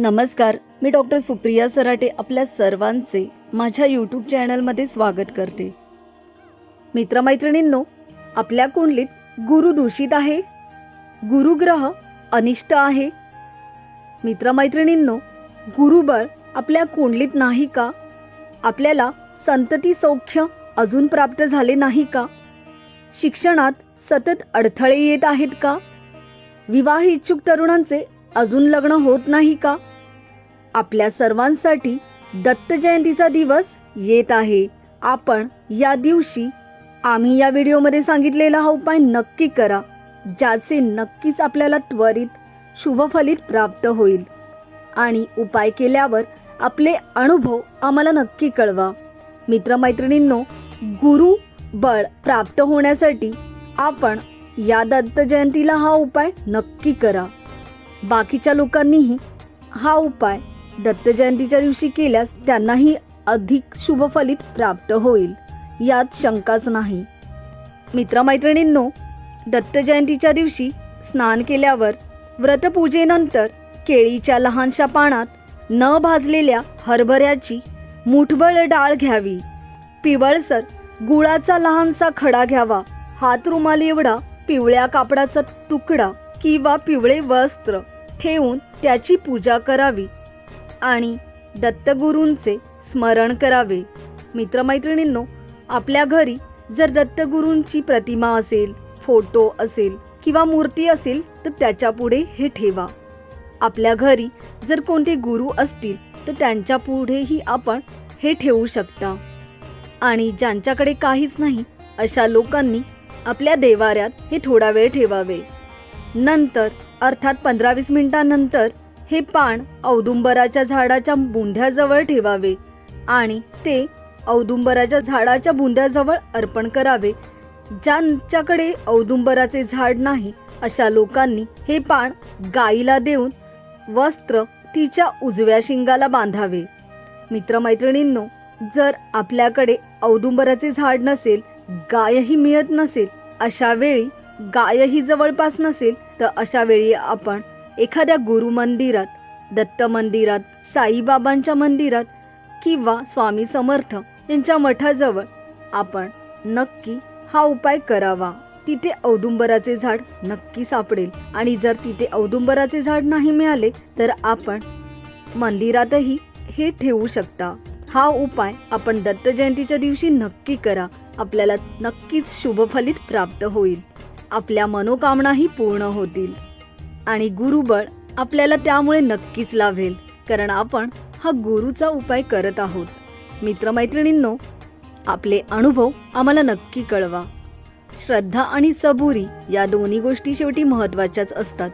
नमस्कार मी डॉक्टर सुप्रिया सराटे आपल्या सर्वांचे माझ्या यूट्यूब चॅनलमध्ये स्वागत करते. मित्रमैत्रिणींनो आपल्या कुंडलीत गुरु दूषित आहे गुरुग्रह अनिष्ट आहे. मित्रमैत्रिणींनो गुरुबळ आपल्या कुंडलीत नाही का? आपल्याला संतती सौख्य अजून प्राप्त झाले नाही का? शिक्षणात सतत अडथळे येत आहेत का? विवाह इच्छुक तरुणांचे अजून लग्न होत नाही का? आपल्या सर्वांसाठी दत्त जयंतीचा दिवस येत आहे. आपण या दिवशी आम्ही या व्हिडिओमध्ये सांगितलेला हा उपाय नक्की करा ज्याचे नक्कीच आपल्याला त्वरित शुभफलित प्राप्त होईल. आणि उपाय केल्यावर आपले अनुभव आम्हाला नक्की कळवा. मित्रमैत्रिणींनो गुरु बळ प्राप्त होण्यासाठी आपण या दत्त जयंतीला हा उपाय नक्की करा. बाकीच्या लोकांनीही हा उपाय दत्त जयंतीच्या दिवशी केल्यास त्यांनाही अधिक शुभफलित प्राप्त होईल यात शंकाच नाही. मित्रमैत्रिणींनो दत्त जयंतीच्या दिवशी स्नान केल्यावर व्रतपूजेनंतर केळीच्या लहानशा पानात न भाजलेल्या हरभऱ्याची मुठबळ डाळ घ्यावी. पिवळसर गुळाचा लहानसा खडा घ्यावा. हात रुमाल एवढा पिवळ्या कापडाचा तुकडा किंवा पिवळे वस्त्र ठेवून त्याची पूजा करावी आणि दत्तगुरूंचे स्मरण करावे. मित्रमैत्रिणींनो आपल्या घरी जर दत्तगुरूंची प्रतिमा असेल फोटो असेल किंवा मूर्ती असेल तर त्याच्या पुढे हे ठेवा. आपल्या घरी जर कोणते गुरु असतील तर त्यांच्या पुढेही आपण हे ठेवू शकता. आणि ज्यांच्याकडे काहीच नाही अशा लोकांनी आपल्या देवाऱ्यात हे थोडा वेळ ठेवावे. नंतर अर्थात पंधरा वीस मिनिटांनंतर हे पान औदुंबराच्या झाडाच्या बुंध्याजवळ ठेवावे आणि ते औदुंबराच्या झाडाच्या बुंध्याजवळ अर्पण करावे. ज्यांच्याकडे औदुंबराचे झाड नाही अशा लोकांनी हे पान गाईला देऊन वस्त्र तिच्या उजव्या शिंगाला बांधावे. मित्रमैत्रिणींनो जर आपल्याकडे औदुंबराचे झाड नसेल गायही मिळत नसेल अशा वेळी गायही जवळपास नसेल तर अशा वेळी आपण एखाद्या गुरु मंदिरात दत्त मंदिरात साईबाबांच्या मंदिरात किंवा स्वामी समर्थ यांच्या मठाजवळ आपण नक्की हा उपाय करावा. तिथे औदुंबराचे झाड नक्की सापडेल. आणि जर तिथे औदुंबराचे झाड नाही मिळाले तर आपण मंदिरातही हे ठेवू शकता. हा उपाय आपण दत्त जयंतीच्या दिवशी नक्की करा. आपल्याला नक्कीच शुभफलित प्राप्त होईल. आपल्या मनोकामनाही पूर्ण होतील. आणि गुरुबळ आपल्याला त्यामुळे नक्कीच लाभेल कारण आपण हा गुरुचा उपाय करत आहोत. मित्रमैत्रिणींनो आपले अनुभव आम्हाला नक्की कळवा. श्रद्धा आणि सबुरी या दोन्ही गोष्टी शेवटी महत्त्वाच्याच असतात.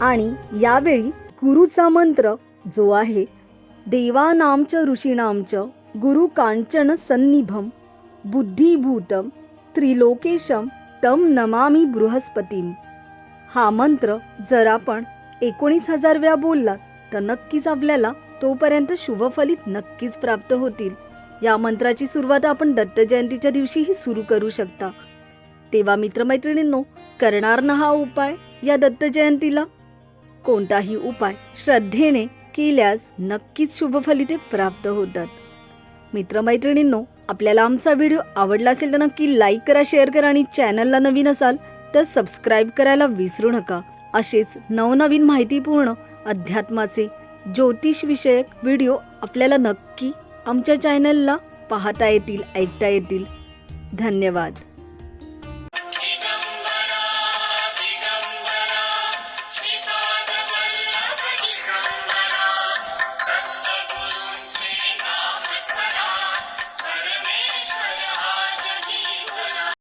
आणि यावेळी गुरुचा मंत्र जो आहे देवानामच ऋषीनामच गुरु कांचन सन्निभम बुद्धिभूतम त्रिलोकेशम तम नमामी बृहस्पतीम. हा मंत्र जर आपण एकोणीस हजार वेळा बोललात तर नक्कीच आपल्याला तोपर्यंत शुभफलित नक्कीच प्राप्त होतील. या मंत्राची सुरुवात आपण दत्त जयंतीच्या दिवशीही सुरू करू शकता. तेव्हा मित्रमैत्रिणींनो करणार ना हा उपाय या दत्त जयंतीला? कोणताही उपाय श्रद्धेने केल्यास नक्कीच शुभफलिते प्राप्त होतात. मित्रमैत्रिणींनो आपल्याला आमचा व्हिडिओ आवडला असेल तर नक्की लाईक करा शेअर करा आणि चॅनलला नवीन असाल तर सबस्क्राईब करायला विसरू नका. असेच नवनवीन माहितीपूर्ण अध्यात्माचे ज्योतिषविषयक व्हिडिओ आपल्याला नक्की आमच्या चॅनलला पाहता येतील ऐकता येतील. धन्यवाद.